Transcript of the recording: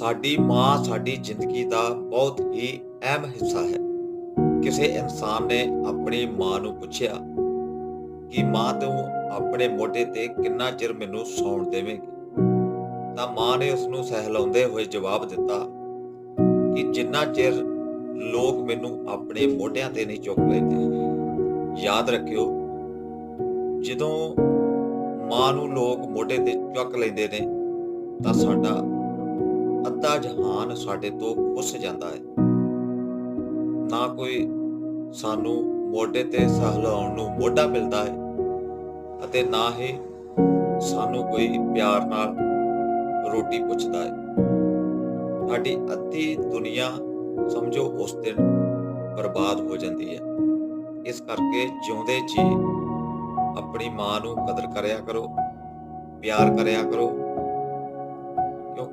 ਸਾਡੀ ਮਾਂ ਸਾਡੀ ਜ਼ਿੰਦਗੀ ਦਾ ਬਹੁਤ ਹੀ ਅਹਿਮ ਹਿੱਸਾ ਹੈ। ਕਿਸੇ ਇਨਸਾਨ ਨੇ ਆਪਣੀ ਮਾਂ ਨੂੰ ਪੁੱਛਿਆ ਕਿ ਮਾਂ ਤੂੰ ਆਪਣੇ ਮੋਢੇ ਤੇ ਕਿੰਨਾ ਚਿਰ ਮੈਨੂੰ ਸੌਣ ਦੇਵੇਂਗੀ? ਤਾਂ ਮਾਂ ਨੇ ਉਸ ਨੂੰ ਸਹਿਲਾਉਂਦੇ ਹੋਏ ਜਵਾਬ ਦਿੱਤਾ ਕਿ ਜਿੰਨਾ ਚਿਰ ਲੋਕ ਮੈਨੂੰ ਆਪਣੇ ਮੋਢਿਆਂ ਤੇ ਨਹੀਂ ਚੁੱਕ ਲੈਂਦੇ, ਯਾਦ ਰੱਖਿਓ, ਜਦੋਂ ਮਾਂ ਨੂੰ ਲੋਕ ਮੋਢੇ ਤੇ ਚੁੱਕ ਲੈਂਦੇ ਨੇ ਤਾਂ ਸਾਡਾ ਅੱਧਾ ਜਹਾਨ ਸਾਡੇ ਤੋਂ ਖੁੱਸ ਜਾਂਦਾ ਹੈ। ਨਾ ਕੋਈ ਸਾਨੂੰ ਮੋਢੇ ਤੇ ਸਹਲਾਉਣ ਨੂੰ ਮੋਢਾ ਮਿਲਦਾ ਹੈ ਅਤੇ ਨਾ ਹੀ ਸਾਨੂੰ ਕੋਈ ਪਿਆਰ ਨਾਲ ਰੋਟੀ ਪੁੱਛਦਾ ਹੈ। ਸਾਡੀ ਅੱਧੀ ਦੁਨੀਆ ਸਮਝੋ ਉਸ ਦਿਨ ਬਰਬਾਦ ਹੋ ਜਾਂਦੀ ਹੈ। ਇਸ ਕਰਕੇ ਜਿਉਂਦੇ ਜੀ ਆਪਣੀ ਮਾਂ ਨੂੰ ਕਦਰ ਕਰਿਆ ਕਰੋ, ਪਿਆਰ ਕਰਿਆ ਕਰੋ